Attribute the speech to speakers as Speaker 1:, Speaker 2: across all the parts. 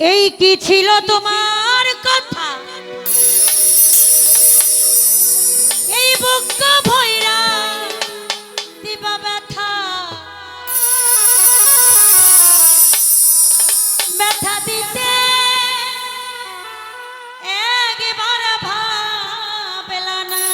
Speaker 1: এই কি ছিল তোমার কথা? এই বুক ভৈরা দিবা ব্যথা। ব্যথা দিতে একবার ভাবলা না।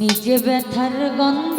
Speaker 1: নিজে ব্যথার গন্ধ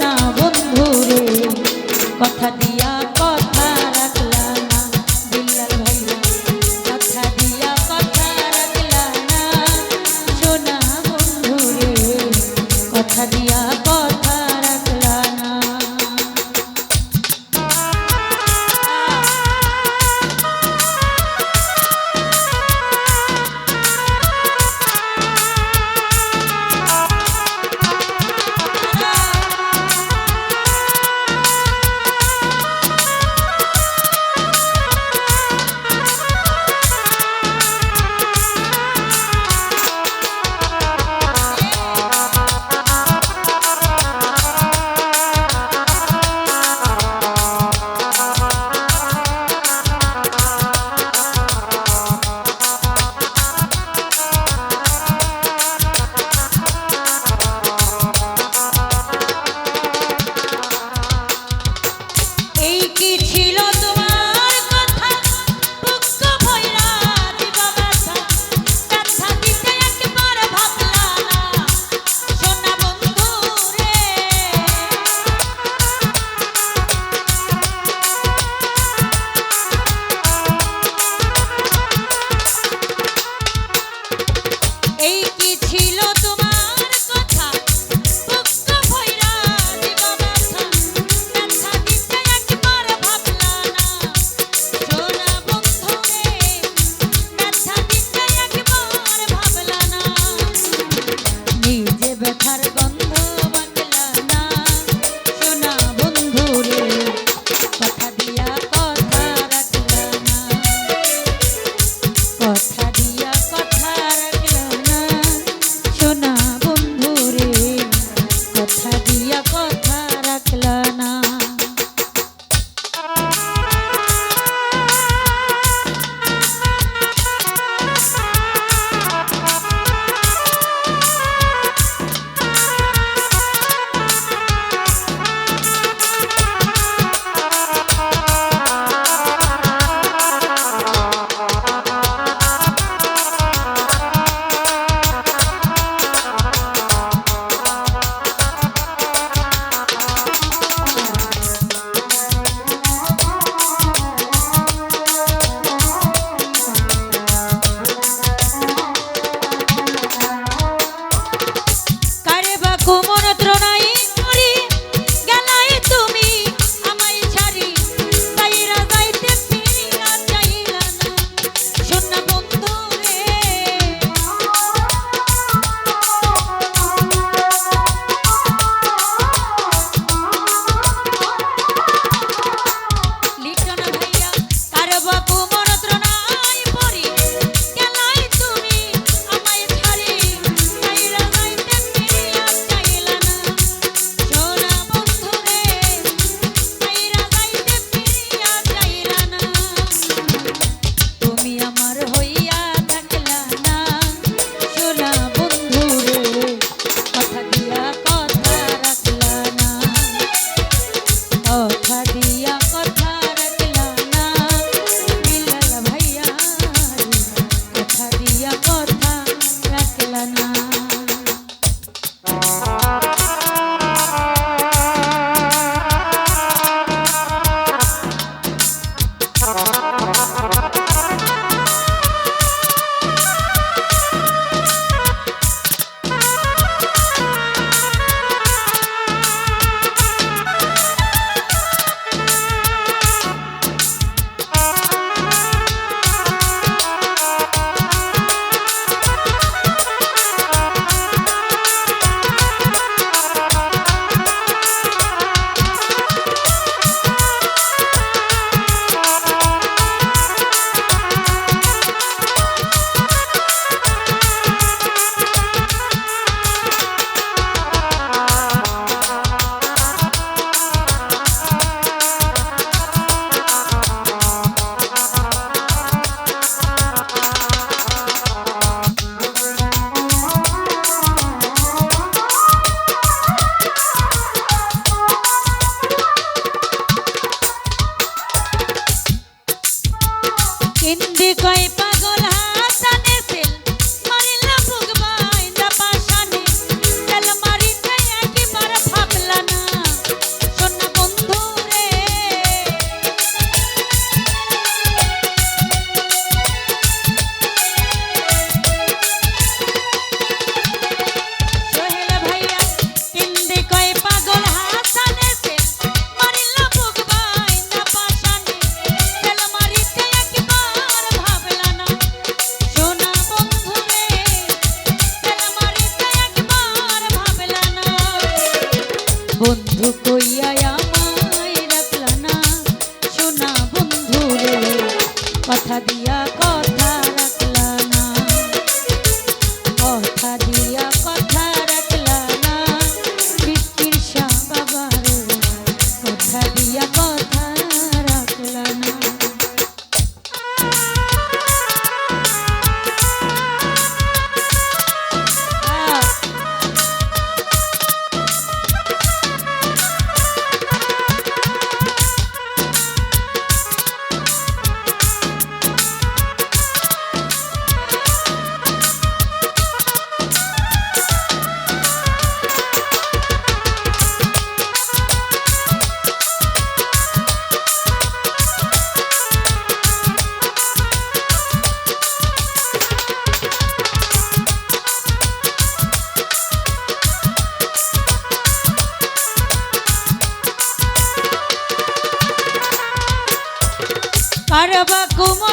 Speaker 1: না বন্ধু রে কথা দিয়ে কথার como